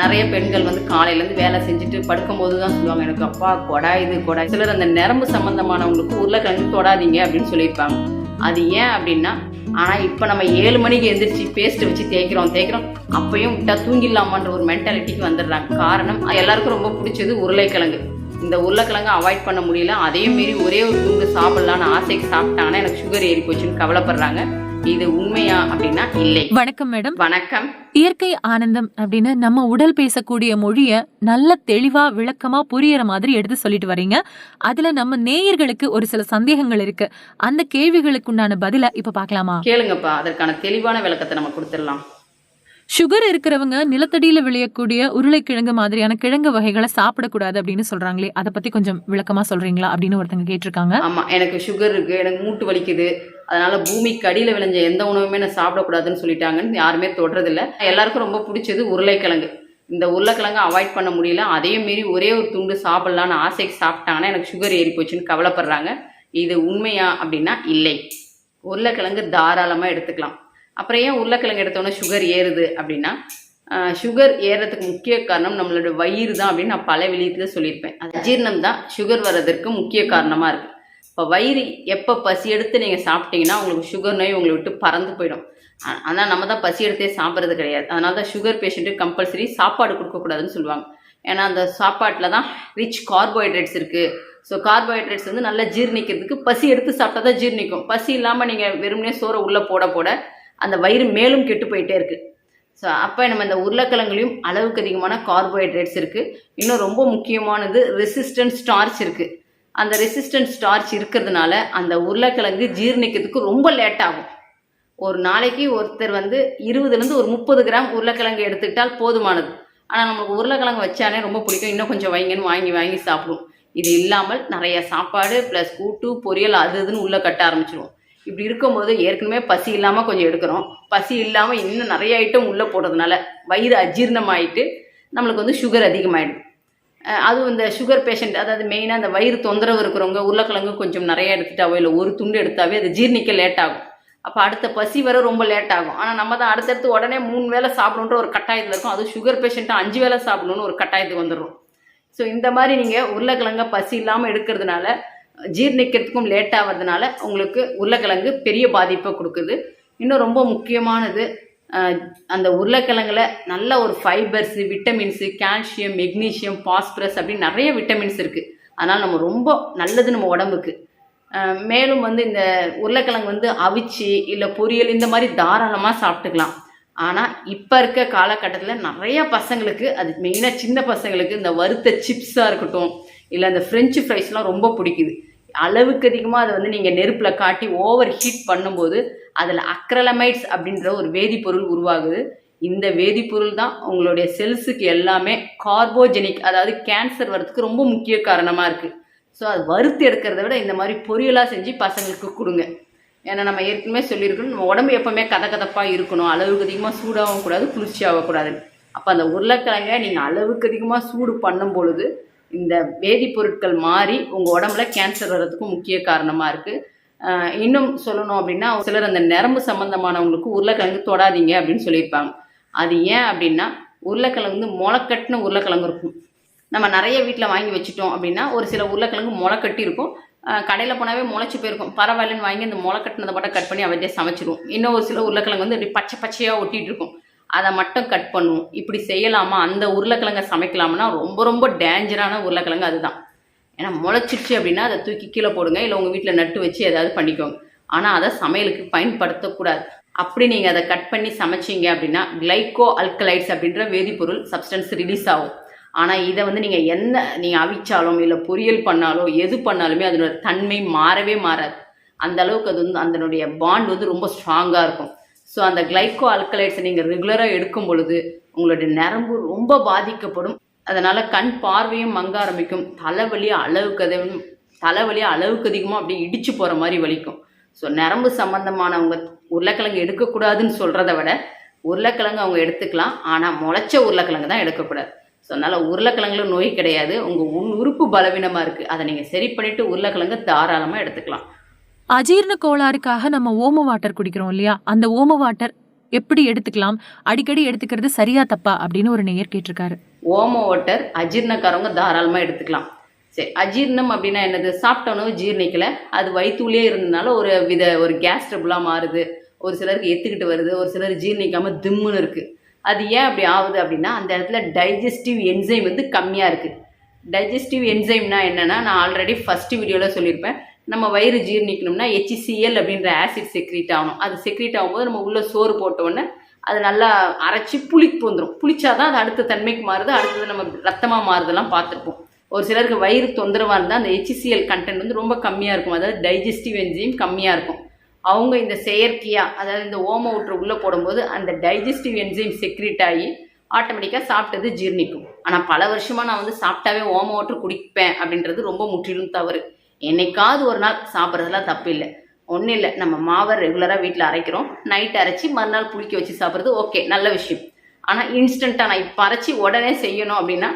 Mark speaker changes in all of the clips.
Speaker 1: நிறைய பெண்கள் வந்து காலையிலேருந்து வேலை செஞ்சுட்டு படுக்கும்போது தான் சொல்லுவாங்க எனக்கு அப்பா கொடா இது கொடா. சிலர் அந்த நரம்பு சம்மந்தமானவங்களுக்கு உருளைக்கிழங்கு தொடாதீங்க அப்படின்னு சொல்லியிருப்பாங்க. அது ஏன் அப்படின்னா ஆனால் இப்போ நம்ம ஏழு மணிக்கு எந்திரிச்சு பேஸ்ட் வச்சு தேய்க்கிறோம் தேய்க்கிறோம் அப்பயும் விட்டா தூங்கிடலாமான்ற ஒரு மென்டாலிட்டிக்கு வந்துடுறாங்க. காரணம் எல்லாருக்கும் ரொம்ப பிடிச்சது உருளைக்கிழங்கு. இந்த உருளைக்கிழங்கு அவாய்ட் பண்ண முடியல. அதையும் மீறி ஒரே ஒரு துண்டு சாப்பிடலான்னு ஆசைக்கு சாப்பிட்டாங்கன்னா எனக்கு சுகர் ஏறி போச்சுன்னு கவலைப்படுறாங்க. இது உண்மையா அப்படின்னா இல்லை.
Speaker 2: வணக்கம் மேடம்.
Speaker 1: வணக்கம்.
Speaker 2: இயற்கை ஆனந்தம் அப்படின்னு நம்ம உடல் பேசக்கூடிய மொழிய நல்ல தெளிவா விளக்கமா புரியற மாதிரி எடுத்து சொல்லிட்டு வரீங்க. அதுல நம்ம நேயர்களுக்கு ஒரு சில சந்தேகங்கள் இருக்கு. அந்த கேள்விகளுக்கு உண்டான பதில இப்ப பார்க்கலாமா?
Speaker 1: கேளுங்கப்பா. அதற்கான தெளிவான விளக்கத்தை நம்ம கொடுத்துடலாம்.
Speaker 2: சுகர் இருக்கிறவங்க நிலத்தடியில் விளையக்கூடிய உருளைக்கிழங்கு மாதிரியான கிழங்கு வகைகளை சாப்பிடக்கூடாது அப்படின்னு சொல்றாங்களே அதை பத்தி கொஞ்சம் விளக்கமா சொல்றீங்களா அப்படின்னு ஒருத்தங்க கேட்டிருக்காங்க.
Speaker 1: ஆமா எனக்கு சுகர் இருக்கு எனக்கு மூட்டு வலிக்குது அதனால பூமிக்கு அடியில் விளைஞ்ச எந்த உணவுமே நான் சாப்பிடக்கூடாதுன்னு சொல்லிட்டாங்கன்னு யாருமே தொடுறதில்ல எல்லாருக்கும் ரொம்ப பிடிச்சது உருளைக்கிழங்கு. இந்த உருளைக்கிழங்கு அவாய்ட் பண்ண முடியல அதையும் மீறி ஒரே ஒரு துண்டு சாப்பிடலான்னு ஆசைக்கு சாப்பிட்டாங்கன்னா எனக்கு சுகர் ஏறி போச்சுன்னு கவலைப்படுறாங்க. இது உண்மையா அப்படின்னா இல்லை. உருளைக்கிழங்கு தாராளமாக எடுத்துக்கலாம். அப்புறம் ஏன் உருளைக்கிழங்கு எடுத்தோன்னே சுகர் ஏறுது அப்படின்னா சுகர் ஏறுறதுக்கு முக்கிய காரணம் நம்மளோட வயிறு தான் அப்படின்னு நான் பல வெளியத்தில் சொல்லியிருப்பேன். அது அஜீர்ணம் தான் சுகர் வர்றதற்கு முக்கிய காரணமாக இருக்குது இப்போ வயிறு எப்போ பசி எடுத்து நீங்கள் சாப்பிட்டீங்கன்னா உங்களுக்கு சுகர் நோய் உங்களை விட்டு பறந்து போயிடும். ஆனால் நம்ம தான் பசி எடுத்தே சாப்பிட்றது கிடையாது. அதனால தான் சுகர் பேஷண்ட்டு கம்பல்சரி சாப்பாடு கொடுக்கக்கூடாதுன்னு சொல்லுவாங்க. ஏன்னா அந்த சாப்பாட்டில் தான் ரிச் கார்போஹைட்ரேட்ஸ் இருக்குது ஸோ கார்போஹைட்ரேட்ஸ் வந்து நல்லா ஜீரணிக்கிறதுக்கு பசி எடுத்து சாப்பிட்டா தான் ஜீரணிக்கும். பசி இல்லாமல் நீங்கள் வெறுமனே சோறை உள்ளே போட போட அந்த வயிறு மேலும் கெட்டு போயிட்டே இருக்குது ஸோ அப்போ நம்ம இந்த உருளைக்கிழங்குலையும் அளவுக்கு அதிகமான கார்போஹைட்ரேட்ஸ் இருக்குது இன்னும் ரொம்ப முக்கியமானது ரெசிஸ்டன்ட் ஸ்டார்ச் இருக்குது அந்த ரெசிஸ்டன்ட் ஸ்டார்ச் இருக்கிறதுனால அந்த உருளைக்கிழங்கு ஜீரணிக்கிறதுக்கு ரொம்ப லேட் ஆகும். ஒரு நாளைக்கு ஒருத்தர் வந்து இருபதுலேருந்து ஒரு முப்பது கிராம் உருளைக்கிழங்கு எடுத்துக்கிட்டால் போதுமானது. ஆனால் நமக்கு உருளைக்கிழங்கு வச்சானே ரொம்ப பிடிக்கும். இன்னும் கொஞ்சம் வைங்கன்னு வாங்கி வாங்கி சாப்பிடுவோம். இது இல்லாமல் நிறைய சாப்பாடு ப்ளஸ் கூட்டு பொரியல் அது இதுன்னு உள்ளே கட்ட ஆரம்பிச்சிடுவோம் இப்படி இருக்கும்போது ஏற்கனவே பசி இல்லாமல் கொஞ்சம் எடுக்கிறோம். பசி இல்லாமல் இன்னும் நிறைய ஐட்டம் உள்ளே போடுறதுனால வயிறு அஜீர்ணமாயிட்டு நம்மளுக்கு வந்து சுகர் அதிகமாயிடும். அதுவும் இந்த சுகர் பேஷண்ட் அதாவது மெயினாக அந்த வயிறு தொந்தரவு இருக்கிறவங்க உருளைக்கிழங்கு கொஞ்சம் நிறைய எடுத்துட்டாவோ இல்லை ஒரு துண்டு எடுத்தாவே அது ஜீரணிக்க லேட் ஆகும். அப்போ அடுத்த பசி வர ரொம்ப லேட் ஆகும். ஆனால் நம்ம தான் அடுத்தடுத்து உடனே மூணு வேளை சாப்பிடணுன்ற ஒரு கட்டாயத்தில் இருக்கும். அதுவும் சுகர் பேஷண்ட்டாக அஞ்சு வேளை சாப்பிடணும்னு ஒரு கட்டாயத்துக்கு வந்துடும் ஸோ இந்த மாதிரி நீங்கள் உருளைக்கிழங்க பசி இல்லாமல் எடுக்கிறதுனால ஜீரணிக்கிறதுக்கும் லேட் ஆகிறதுனால உங்களுக்கு உருளைக்கிழங்கு பெரிய பாதிப்பை கொடுக்குது. இன்னும் ரொம்ப முக்கியமானது அந்த உருளைக்கிழங்குல நல்ல ஒரு fibres vitamins calcium magnesium phosphorus அப்படின்னு நிறைய விட்டமின்ஸ் இருக்குது அதனால் நம்ம ரொம்ப நல்லது நம்ம உடம்புக்கு. மேலும் வந்து இந்த உருளைக்கிழங்கு வந்து அவிச்சு இல்லை பொரியல் இந்த மாதிரி தாராளமாக சாப்பிட்டுக்கலாம். ஆனால் இப்போ இருக்க காலகட்டத்தில் நிறைய பசங்களுக்கு அது மெயினாக சின்ன பசங்களுக்கு இந்த வறுத்த சிப்ஸாக இருக்கட்டும் இல்லை அந்த ஃப்ரெஞ்சு ஃப்ரைஸ்லாம் ரொம்ப பிடிக்குது. அளவுக்கு அதிகமாக அதை வந்து நீங்கள் நெருப்பில் காட்டி ஓவர் ஹீட் பண்ணும்போது அதில் அக்ரலமைட்ஸ் அப்படின்ற ஒரு வேதிப்பொருள் உருவாகுது. இந்த வேதிப்பொருள் தான் உங்களுடைய செல்ஸுக்கு எல்லாமே கார்போஜெனிக் அதாவது கேன்சர் வர்றதுக்கு ரொம்ப முக்கிய காரணமாக இருக்குது ஸோ அது வறுத்து எடுக்கிறத விட இந்த மாதிரி பொரியலாக செஞ்சு பசங்களுக்கு கொடுங்க. ஏன்னா நம்ம ஏற்கனவே சொல்லியிருக்கணும் நம்ம உடம்பு எப்பவுமே கதகதப்பாக இருக்கணும். அளவுக்கு அதிகமாக சூடாகவும் கூடாது குளிர்ச்சியாகக்கூடாது அப்போ அந்த உருளைக்கிழங்க நீங்கள் அளவுக்கு அதிகமாக சூடு பண்ணும் பொழுது இந்த வேதிப்பொருட்கள் மாறி உங்கள் உடம்புல கேன்சர் வர்றதுக்கு முக்கிய காரணமாக இருக்குது இன்னும் சொல்லணும் அப்படின்னா சிலர் அந்த நரம்பு சம்மந்தமானவங்களுக்கு உருளைக்கிழங்கு தொடாதீங்க அப்படின்னு சொல்லியிருப்பாங்க. அது ஏன் அப்படின்னா உருளைக்கிழங்கு முளைக்கட்டின உருளைக்கிழங்கு இருக்கும். நம்ம நிறைய வீட்டில் வாங்கி வச்சுட்டோம் அப்படின்னா ஒரு சில உருளைக்கிழங்கு முளைக்கட்டி இருக்கும். கடையில் போனாவே முளைச்சி போயிருக்கும். பரவாயில்லன்னு வாங்கி அந்த முளைக்கட்டினதை மட்டும் கட் பண்ணி அவதியாக சமைச்சிடுவோம் இன்னும் ஒரு சில உருளைக்கிழங்கு வந்து அப்படி பச்சை பச்சையாக ஒட்டிகிட்டு இருக்கும். அதை மட்டும் கட் பண்ணுவோம். இப்படி செய்யலாமா? அந்த உருளைக்கிழங்கை சமைக்கலாம்னா ரொம்ப ரொம்ப டேஞ்சரான உருளைக்கிழங்கு அதுதான். ஏன்னா முளைச்சிருச்சு அப்படின்னா அதை தூக்கி கீழே போடுங்க இல்லை உங்கள் வீட்டில் நட்டு வச்சு ஏதாவது பண்ணிக்கோங்க. ஆனால் அதை சமையலுக்கு பயன்படுத்தக்கூடாது. அப்படி நீங்கள் அதை கட் பண்ணி சமைச்சீங்க அப்படின்னா கிளைக்கோ அல்கலைட்ஸ் அப்படின்ற வேதிப்பொருள் சப்ஸ்டன்ஸ் ரிலீஸ் ஆகும். ஆனால் இதை வந்து நீங்கள் என்ன நீங்கள் அவிச்சாலும் இல்லை பொரியல் பண்ணாலோ எது பண்ணாலுமே அதனோட தன்மை மாறவே மாறாது. அந்த அளவுக்கு அது வந்து அதனுடைய பாண்ட் வந்து ரொம்ப ஸ்ட்ராங்காக இருக்கும். ஸோ அந்த கிளைக்கோ அல்கலைட்ஸை நீங்கள் ரெகுலராக எடுக்கும் பொழுது உங்களுடைய நரம்பு ரொம்ப பாதிக்கப்படும். அதனால் கண் பார்வையும் மங்க ஆரம்பிக்கும். தலைவலி அளவுக்கு அதிகம் தலைவலி அளவுக்கு அதிகமாக அப்படியே இடிச்சு போகிற மாதிரி வலிக்கும். ஸோ நரம்பு சம்மந்தமானவங்க உருளைக்கிழங்கு எடுக்கக்கூடாதுன்னு சொல்கிறத விட உருளைக்கிழங்கு அவங்க எடுத்துக்கலாம். ஆனால் முளைச்ச உருளைக்கிழங்கு தான் எடுக்கக்கூடாது. ஸோ அதனால் உருளைக்கிழங்குல நோய் கிடையாது. உங்கள் உள் உறுப்பு பலவீனமாக இருக்குது அதை நீங்கள் சரி பண்ணிவிட்டு உருளைக்கிழங்கு தாராளமாக எடுத்துக்கலாம்.
Speaker 2: அஜீரண கோளாறுக்காக நம்ம ஓம வாட்டர் குடிக்கிறோம் இல்லையா? அந்த ஓம வாட்டர் எப்படி எடுத்துக்கலாம்? அடிக்கடி எடுத்துக்கிறது சரியா தப்பா அப்படின்னு ஒரு நேயர் கேட்டிருக்காரு.
Speaker 1: ஓம வாட்டர் அஜீர்ணக்காரவங்க தாராளமாக எடுத்துக்கலாம். சரி அஜீர்ணம் அப்படின்னா என்னது? சாப்பிட்ட உணவு ஜீர்ணிக்கல. அது வயிற்றுலேயே இருந்ததுனால ஒரு வித ஒரு கேஸ் ட்ரபிளாக மாறுது. ஒரு சிலருக்கு எத்துக்கிட்டு வருது. ஒரு சிலர் ஜீரணிக்காமல் திம்முன்னு இருக்குது அது ஏன் அப்படி ஆகுது அப்படின்னா அந்த இடத்துல டைஜஸ்டிவ் என்சைம் வந்து கம்மியாக இருக்குது டைஜஸ்டிவ் என்சைம்னா என்னென்னா நான் ஆல்ரெடி ஃபஸ்ட்டு வீடியோவில் சொல்லியிருப்பேன். நம்ம வயிறு ஜீரணிக்கணும்னா ஹெச்சிசிஎல் அப்படின்ற ஆசிட் செக்ரீட் ஆகணும். அது செக்ரீட் ஆகும்போது நம்ம உள்ள சோறு போட்டோன்னே அது நல்லா அரைச்சி புளிப்பு வந்துடும் புளிச்சாதான் அது அடுத்த தன்மைக்கு மாறுது அடுத்தது நம்ம ரத்தமாக மாறுதெல்லாம் பார்த்துருப்போம். ஒரு சிலருக்கு வயிறு தொந்தரவாக இருந்தால் அந்த ஹெச்சிசிஎல் கண்டென்ட் வந்து ரொம்ப கம்மியாக இருக்கும். அதாவது டைஜஸ்டிவ் என்ஜைம் கம்மியாக இருக்கும். அவங்க இந்த செயற்கையாக அதாவது இந்த ஓம ஊற்று உள்ளே போடும்போது அந்த டைஜஸ்டிவ் என்ஜைம் செக்ரீட் ஆகி ஆட்டோமேட்டிக்காக சாப்பிட்டது ஜீரணிக்கும். ஆனால் பல வருஷமாக நான் வந்து சாப்பிட்டாவே ஓம ஓட்டு குடிப்பேன் அப்படின்றது ரொம்ப முற்றிலும் தவறு. என்னைக்காவது ஒரு நாள் சாப்பிட்றதுலாம் தப்பு இல்லை ஒன்றும் இல்லை. நம்ம மாவை ரெகுலராக வீட்டில் அரைக்கிறோம். நைட் அரைச்சி மறுநாள் புளிக்க வச்சு சாப்பிட்றது ஓகே நல்ல விஷயம். ஆனால் இன்ஸ்டண்ட்டாக நான் இப்போ அரைச்சி உடனே செய்யணும் அப்படின்னா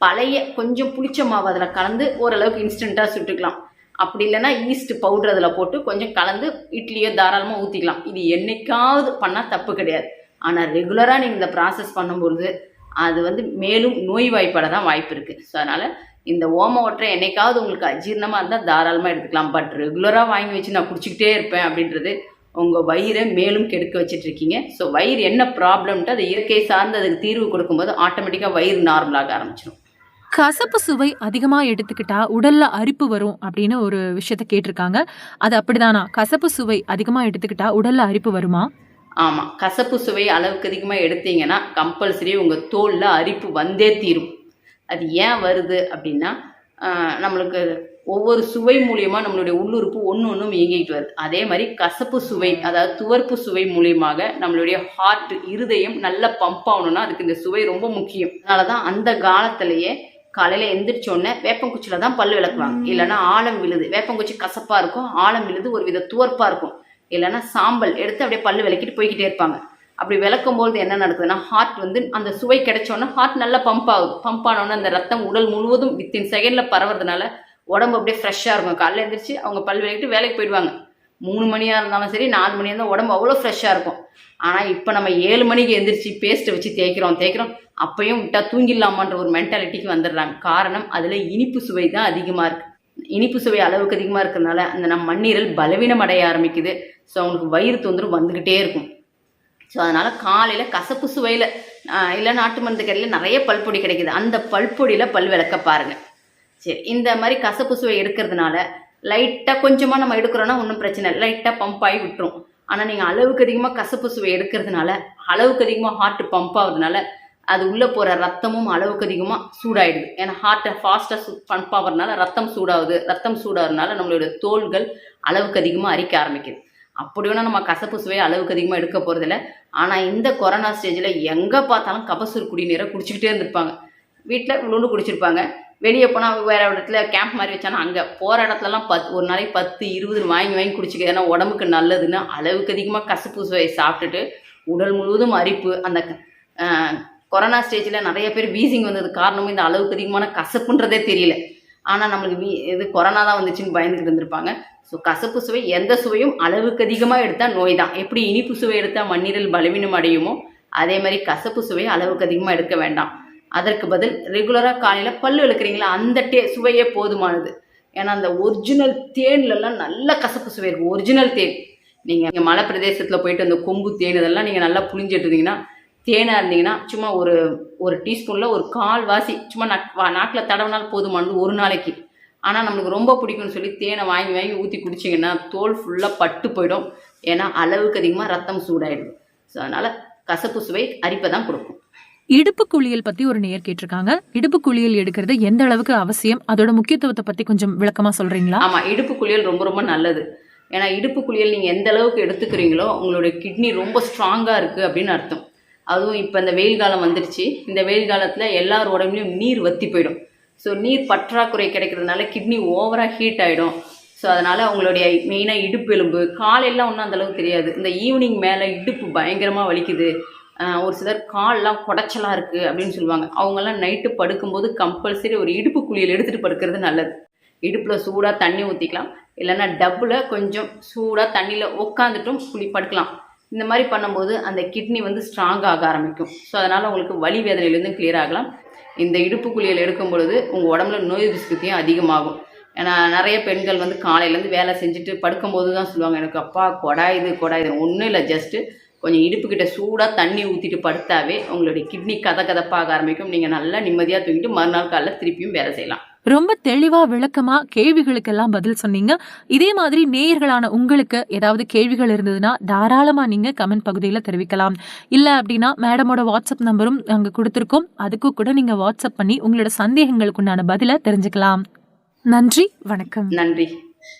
Speaker 1: பழைய கொஞ்சம் புளிச்ச மாவு அதில் கலந்து ஓரளவுக்கு இன்ஸ்டண்ட்டாக சுட்டுக்கலாம். அப்படி இல்லைன்னா ஈஸ்ட் பவுடர் அதில் போட்டு கொஞ்சம் கலந்து இட்லியோ தாராளமாக ஊற்றிக்கலாம் இது என்னைக்காவது பண்ணால் தப்பு கிடையாது. ஆனால் ரெகுலராக நீங்கள் இந்த ப்ராசஸ் பண்ணும்பொழுது அது வந்து மேலும் நோய்வாய்ப்பட தான் வாய்ப்பு இருக்குது ஸோ அதனால் இந்த ஓம ஒற்றை என்னைக்காவது உங்களுக்கு அஜீர்ணமாக இருந்தால் தாராளமாக எடுத்துக்கலாம். பட் ரெகுலராக வாங்கி வச்சு நான் குடிச்சிக்கிட்டே இருப்பேன் அப்படின்றது உங்கள் வயிறை மேலும் கெடுக்க வச்சிட்ருக்கீங்க ஸோ வயிறு என்ன ப்ராப்ளம்ட்டு அது இயற்கை சார்ந்து அதுக்கு தீர்வு கொடுக்கும்போது ஆட்டோமேட்டிக்காக வயிறு நார்மலாக ஆரம்பிச்சிடும்
Speaker 2: கசப்பு சுவை அதிகமாக எடுத்துக்கிட்டா உடலில் அரிப்பு வரும் அப்படின்னு ஒரு விஷயத்த கேட்டிருக்காங்க. அது அப்படிதானா? கசப்பு சுவை அதிகமாக எடுத்துக்கிட்டா உடலில் அரிப்பு வருமா?
Speaker 1: ஆமாம் கசப்பு சுவை அளவுக்கு அதிகமாக எடுத்தீங்கன்னா கம்பல்சரி உங்கள் தோலில் அரிப்பு வந்தே தீரும். அது ஏன் வருது அப்படின்னா நம்மளுக்கு ஒவ்வொரு சுவை மூலியமாக நம்மளுடைய உள்ளுறுப்பு ஒன்று ஒன்றும் இயங்கிட்டு வருது. அதே மாதிரி கசப்பு சுவை அதாவது துவர்ப்பு சுவை மூலியமாக நம்மளுடைய ஹார்ட் இருதயம் நல்ல பம்ப் ஆகணும்னா அதுக்கு இந்த சுவை ரொம்ப முக்கியம். அதனால தான் அந்த காலத்திலேயே காலையில் எந்திரிச்ச உடனே வேப்பங்குச்சியில் தான் பல் விளக்குவாங்க. இல்லைன்னா ஆழம் விழுது. வேப்பங்குச்சி கசப்பாக இருக்கும் ஆழம் விழுது ஒரு வித துவர்ப்பாக இருக்கும். இல்லைன்னா சாம்பல் எடுத்து அப்படியே பல்லு விளக்கிட்டு போய்கிட்டே இருப்பாங்க. அப்படி விளக்கும் போது என்ன நடக்குதுன்னா ஹார்ட் வந்து அந்த சுவை கிடைச்சோன்னா ஹார்ட் நல்லா பம்ப் ஆகுது. பம்ப் ஆனோடனே அந்த ரத்தம் உடல் முழுவதும் வித்தின் செகண்டில் பரவுறதுனால உடம்பு அப்படியே ஃப்ரெஷ்ஷாக இருக்கும். காலையில் எழுந்திரிச்சு அவங்க பல் விளக்கிட்டு வேலைக்கு போயிடுவாங்க. மூணு மணியாக இருந்தாலும் சரி நாலு மணியாக இருந்தால் உடம்பு அவ்வளோ ஃப்ரெஷ்ஷாக இருக்கும். ஆனால் இப்போ நம்ம ஏழு மணிக்கு எந்திரிச்சு பேஸ்ட்டை வச்சு தேய்க்கிறோம் தேய்க்கிறோம் அப்பையும் விட்டால் தூங்கிடலாமான்ற ஒரு மென்டாலிட்டிக்கு வந்துடுறாங்க. காரணம் அதில் இனிப்பு சுவை தான் அதிகமாக இருக்குது இனிப்பு சுவை அளவுக்கு அதிகமாக இருக்கிறதுனால அந்த நம்ம மண்ணீரல் பலவீனம் அடைய ஆரம்பிக்குது. ஸோ அவங்களுக்கு வயிறு தொந்தரவு வந்துக்கிட்டே இருக்கும். ஸோ அதனால் காலையில் கசப்பு சுவையில் இல்லை நாட்டு மருந்து கடையில் நிறைய பல்பொடி கிடைக்குது. அந்த பல்பொடியில் பல் விளக்க பாருங்கள் சரி இந்த மாதிரி கசப்பு சுவை எடுக்கிறதுனால லைட்டாக கொஞ்சமாக நம்ம எடுக்கிறோன்னா ஒன்றும் பிரச்சனை இல்லை. லைட்டாக பம்ப் ஆகி விட்டுரும். ஆனால் நீங்கள் அளவுக்கு அதிகமாக கசப்பு சுவை எடுக்கிறதுனால அளவுக்கு அதிகமாக ஹார்ட் பம்ப் ஆகுறதுனால அது உள்ளே போகிற ரத்தமும் அளவுக்கு அதிகமாக சூடாயிடுது. ஏன்னா ஹார்ட்டை ஃபாஸ்ட்டாக சூ பம்ப் ஆகிறதுனால ரத்தம் சூடாகுது. ரத்தம் சூடாகிறதுனால நம்மளுடைய தோள்கள் அளவுக்கு அதிகமாக அரிக்க ஆரம்பிக்குது. அப்படி வேணால் நம்ம கசப்பு சுவையை அளவுக்கு அதிகமாக எடுக்க போகிறதில்ல ஆனால் இந்த கொரோனா ஸ்டேஜில் எங்கே பார்த்தாலும் கபசூர் குடிநீரை குடிச்சிக்கிட்டே இருந்திருப்பாங்க. வீட்டில் இவ்வளோண்டு குடிச்சிருப்பாங்க. வெளியே போனால் வேறு இடத்துல கேம்ப் மாதிரி வச்சானா அங்கே போகிற இடத்துலலாம் பத் ஒரு நாளைக்கு பத்து இருபது வாங்கி வாங்கி குடிச்சிக்க. ஏன்னா உடம்புக்கு நல்லதுன்னு அளவுக்கு அதிகமாக கசப்பு சுவையை சாப்பிட்டுட்டு உடல் முழுவதும் அரிப்பு அந்த கொரோனா ஸ்டேஜில் நிறைய பேர் வீசிங் வந்தது காரணமும் இந்த அளவுக்கு அதிகமான கசப்புன்றதே தெரியல. ஆனால் நம்மளுக்கு வீ இது கொரோனா தான் வந்துச்சுன்னு பயந்துகிட்டு இருந்திருப்பாங்க. ஸோ கசப்பு சுவை எந்த சுவையும் அளவுக்கு அதிகமாக எடுத்தால் நோய் தான். எப்படி இனிப்பு சுவை எடுத்தால் மண்ணீரல் பலவீனம் அடையுமோ அதே மாதிரி கசப்பு சுவையை அளவுக்கு அதிகமாக எடுக்க வேண்டாம். அதற்கு பதில் ரெகுலராக காலையில் பல்லு விளக்குறீங்களா அந்த டே சுவையே போதுமானது. ஏன்னா அந்த ஒரிஜினல் தேன்லலாம் நல்ல கசப்பு சுவை இருக்கும். ஒரிஜினல் தேன். நீங்கள் மலை பிரதேசத்தில் போயிட்டு அந்த கொம்பு தேன் இதெல்லாம் நீங்கள் நல்லா புளிஞ்சிட்டு இருந்தீங்கன்னா தேனாக இருந்தீங்கன்னா சும்மா ஒரு ஒரு டீஸ்பூனில் ஒரு கால் வாசி சும்மா நக் நாக்கில் தடவினால் போதுமானது ஒரு நாளைக்கு. ஆனால் நம்மளுக்கு ரொம்ப பிடிக்கும்னு சொல்லி தேனை வாங்கி வாங்கி ஊற்றி குடிச்சிங்கன்னா தோல் ஃபுல்லாக பட்டு போயிடும். ஏன்னா அளவுக்கு அதிகமாக ரத்தம் சூடாயிடுது ஸோ அதனால் கசப்பு சுவை அரிப்பை தான் கொடுக்கும்.
Speaker 2: இடுப்பு குளியல் பத்தி ஒரு நேயர் கேட்டிருக்காங்க. இடுப்பு குளியல் எடுக்கிறது எந்த அளவுக்கு அவசியம்? அதோட முக்கியத்துவத்தை பத்தி கொஞ்சம் விளக்கமா சொல்றீங்களா?
Speaker 1: ஆமாம் இடுப்பு குளியல் ரொம்ப ரொம்ப நல்லது. ஏன்னா இடுப்பு குளியல் நீங்கள் எந்த அளவுக்கு எடுத்துக்கிறீங்களோ உங்களுடைய கிட்னி ரொம்ப ஸ்ட்ராங்காக இருக்குது அப்படின்னு அர்த்தம். அதுவும் இப்போ இந்த வெயில் காலம் வந்துடுச்சு இந்த வெயில் காலத்தில் எல்லார் உடம்புலையும் நீர் வத்தி போயிடும். ஸோ நீர் பற்றாக்குறை கிடைக்கிறதுனால கிட்னி ஓவராக ஹீட் ஆகிடும் ஸோ அதனால் அவங்களுடைய மெயினாக இடுப்பு எலும்பு காலையெல்லாம் ஒன்றும் அந்தளவுக்கு தெரியாது. இந்த ஈவினிங் மேலே இடுப்பு பயங்கரமாக வலிக்குது. ஒரு சிலர் கால்லாம் குடைச்சலாக இருக்குது அப்படின்னு சொல்லுவாங்க. அவங்கெல்லாம் நைட்டு படுக்கும்போது கம்பல்சரி ஒரு இடுப்பு குளியல் எடுத்துகிட்டு படுக்கிறது நல்லது. இடுப்பில் சூடாக தண்ணி ஊற்றிக்கலாம் இல்லைன்னா டப்பில் கொஞ்சம் சூடாக தண்ணியில் உட்காந்துட்டும் குழி படுக்கலாம் இந்த மாதிரி பண்ணும்போது அந்த கிட்னி வந்து ஸ்ட்ராங் ஆக ஆரம்பிக்கும். ஸோ அதனால் உங்களுக்கு வலி வேதனையிலேருந்து கிளியர் ஆகலாம். இந்த இடுப்பு குளியல் எடுக்கும் பொழுது உங்கள் உடம்புல நோய் எதிர்ப்பு அதிகமாகும். ஏன்னா நிறைய பெண்கள் வந்து காலையிலேருந்து வேலை செஞ்சுட்டு படுக்கும்போது தான் சொல்லுவாங்க எனக்கு அப்பா கொடாயுது கொடாயுது ஒன்றும் இல்லை ஜஸ்ட்டு கொஞ்சம் இடுப்புக்கிட்ட சூடாக தண்ணி ஊற்றிட்டு படுத்தாவே உங்களுடைய கிட்னி கதை கதப்பாக ஆரம்பிக்கும். நீங்கள் நல்லா நிம்மதியாக தூங்கிட்டு மறுநாள் காலைல திருப்பியும் வேலை செய்யலாம்.
Speaker 2: ரொம்ப தெளிவாக விளக்கமாக கேள்விகளுக்கெல்லாம் பதில் சொன்னீங்க. இதே மாதிரி நேயர்களான உங்களுக்கு ஏதாவது கேள்விகள் இருந்ததுன்னா தாராளமாக நீங்கள் கமெண்ட் பகுதியில் தெரிவிக்கலாம். இல்லை அப்படின்னா மேடமோட வாட்ஸ்அப் நம்பரும் அங்கே கொடுத்துருக்கோம். அதுக்கும் கூட நீங்கள் வாட்ஸ்அப் பண்ணி உங்களோட சந்தேகங்களுக்கு உண்டான தெரிஞ்சுக்கலாம். நன்றி வணக்கம்.
Speaker 1: நன்றி.